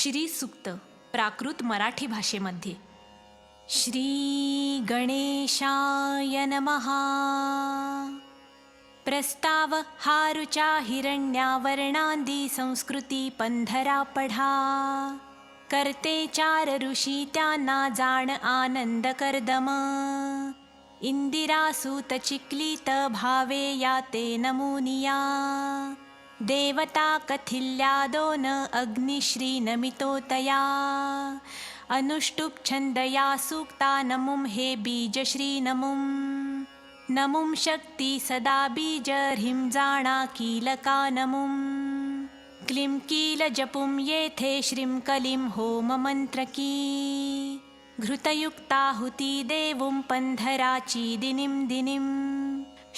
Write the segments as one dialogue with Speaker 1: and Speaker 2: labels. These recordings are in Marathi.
Speaker 1: श्री सुक्त प्राकृत मराठी भाषेमध्ये. श्री गणेशाय नमहा प्रस्ताव हारुचा हिरण्यावर्णांदी संस्कृती पंधरा पढा. करते चार ऋषी त्यांना जाण आनंद कर्दम. इंदिरा सूत चिक्लित भावे या ते नमुनिया. देवता कथिल्या दोन अग्निश्री नमितोतया। अनुष्टुप छंदया सूक्ता नमुम हे बीज श्री नमुम नमुम शक्ती सदा बीज ह्रीं जाणा कीलका नमुम क्लीं कील जपुं येथे श्रीं कलिं होम मंत्रकी घृतयुक्ताहुती देवुं पंधराची दिनीं दिनीं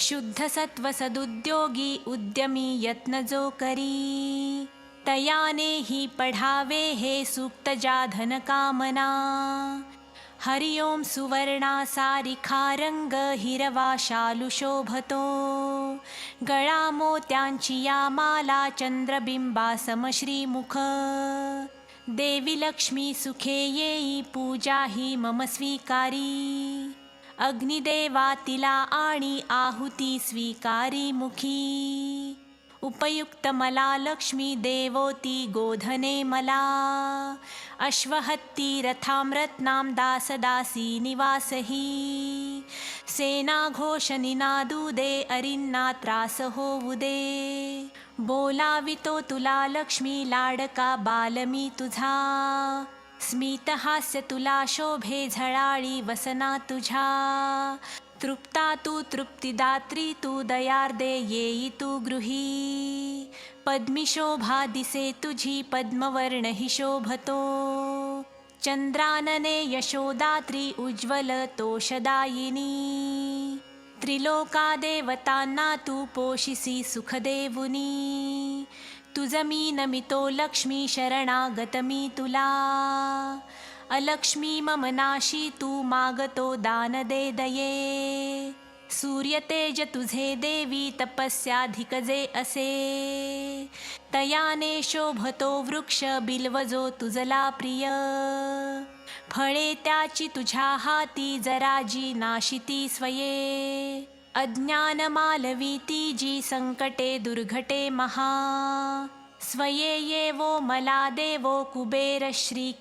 Speaker 1: शुद्ध सत्व सदुद्योगी उद्यमी यत्न जो करी तयाने ही पढावे हे सूक्त जाधन कामना हरि ओम सुवर्णा सारिखा रंग हिरवा शालू शोभतो गळा मोत्यांची या माला चंद्रबिंबा समश्रीमुख। देवी लक्ष्मी सुखे येई पूजा ही मम स्वीकारी। अग्निदेवा तिला आणि आहुती स्वीकारी मुखी. उपयुक्त मला लक्ष्मी देवोती गोधने मला. अश्वहत्ती रथां रत्नां दासदासी निवासही. सेना घोष निनादुदे अरिन्ना त्रास होऊ दे. बोलावितो तुला लक्ष्मी लाडका बालमी तुझा. स्मितहास्य तुला शोभे झळाळी वसना तुझ्या. तृप्ता तू तृप्तिदात्री तू दयार्दे येई तू गृही. पद्मी शोभा दिसे तुझी पद्मवर्ण हि शोभतो. चंद्रानने यशोदात्री उज्ज्वल तोषदायिनी. त्रिलोका देवतांना तू पोषिसी सुखदेवुनी. तुझ मी नमितो लक्ष्मी शरणागत मी तुला. अलक्ष्मी मम नाशी तू मागतो दान दे दये. सूर्य तेज तुझे देवी तपस्याधिक जे असे. तयाने शोभतो वृक्ष बिल्वजो तुझला प्रिय. फळे त्याची तुझ्या हाती जराजी नाशिती स्वये. अज्ञानमालवीती जी संकटे दुर्घटे महा। स्वये येवो मला देवो कुबेर श्री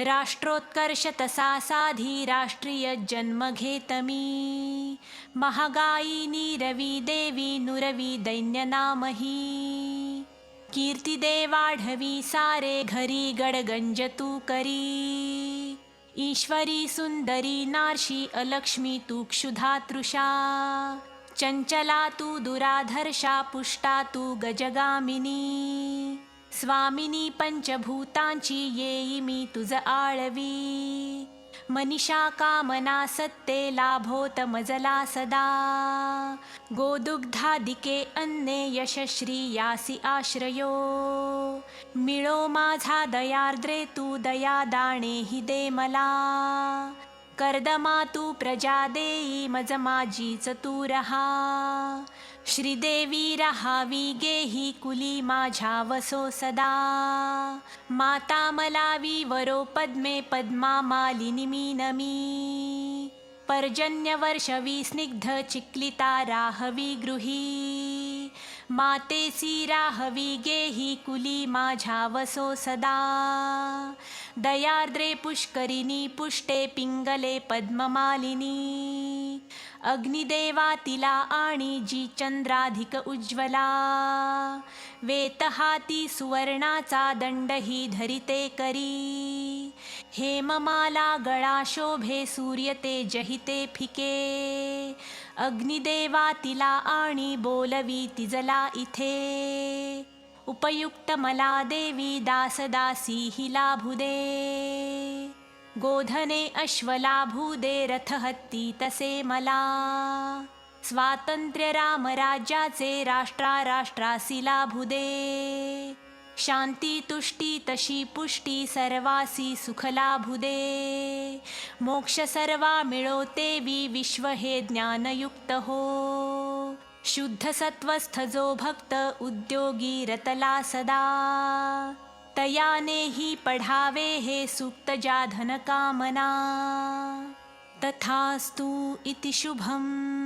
Speaker 1: राष्ट्रोत्कर्ष तसा साधी राष्ट्रीय जन्म घेतमी। महागायिनी नीरवी देवी नुरवी दैन्य नामही कीर्ती देवाढवी सारे घरी गडगंज तू करी। ईश्वरी सुंदरी नार्षी अलक्ष्मी तू क्षुधा तृषा। चंचला तू दुराधर्षा पुष्टा तू गजगामिनी। स्वामिनी पंचभूतांची येई मी तुझ आळवी। मनीषा कामना सत्ते लाभोत मजला सदा। गोदुग्धादिके अन्ने यशश्री यासी आश्रयो। मिळो माझा दयार्द्रे तू दया दाणे हि दे मला। कर्दमा तू प्रजा देई मज माझीच तू रहा। श्रीदेवी राहावी गेही कुली माझ्या वसो सदा. माता मलावी वरो पद्मे पद्मा मालिनी मी. नमी पर्जन्य वर्षवी स्निग्ध चिक्लिता राहवी गृही. मातेसी राहवी गेही कुली माझ्या वसो सदा. दयार्द्रे पुष्करिणी पुष्टे पिंगले पद्ममालिनी. अग्निदेवा तिला आणि जी चंद्राधिक उज्ज्वला. वेतहाती सुवर्णाचा दंडही धरिते करी. हेममाला गळा शोभे सूर्य ते जहिते फिके। अग्निदेवा तिला आणि बोलवी तिजला इथे। उपयुक्त मला देवी दासदासी हि लाभुदे। गोधने अश्वलाभूदे रथहत्ती तसे मला। स्वातंत्र्य रामराज्याचे राष्ट्रा राष्ट्रासी लाभुदे। शांती तुष्टी तशी पुष्टी सर्वासी सुखलाभुदे. मोक्ष सर्वा मिळवते तेवी विश्व हे ज्ञानयुक्त हो. शुद्ध सत्वस्थ जो भक्त उद्योगी रतला सदा. तयाने ही पढावे हे सुक्त जाधन कामना. तथास्तु इति शुभम्.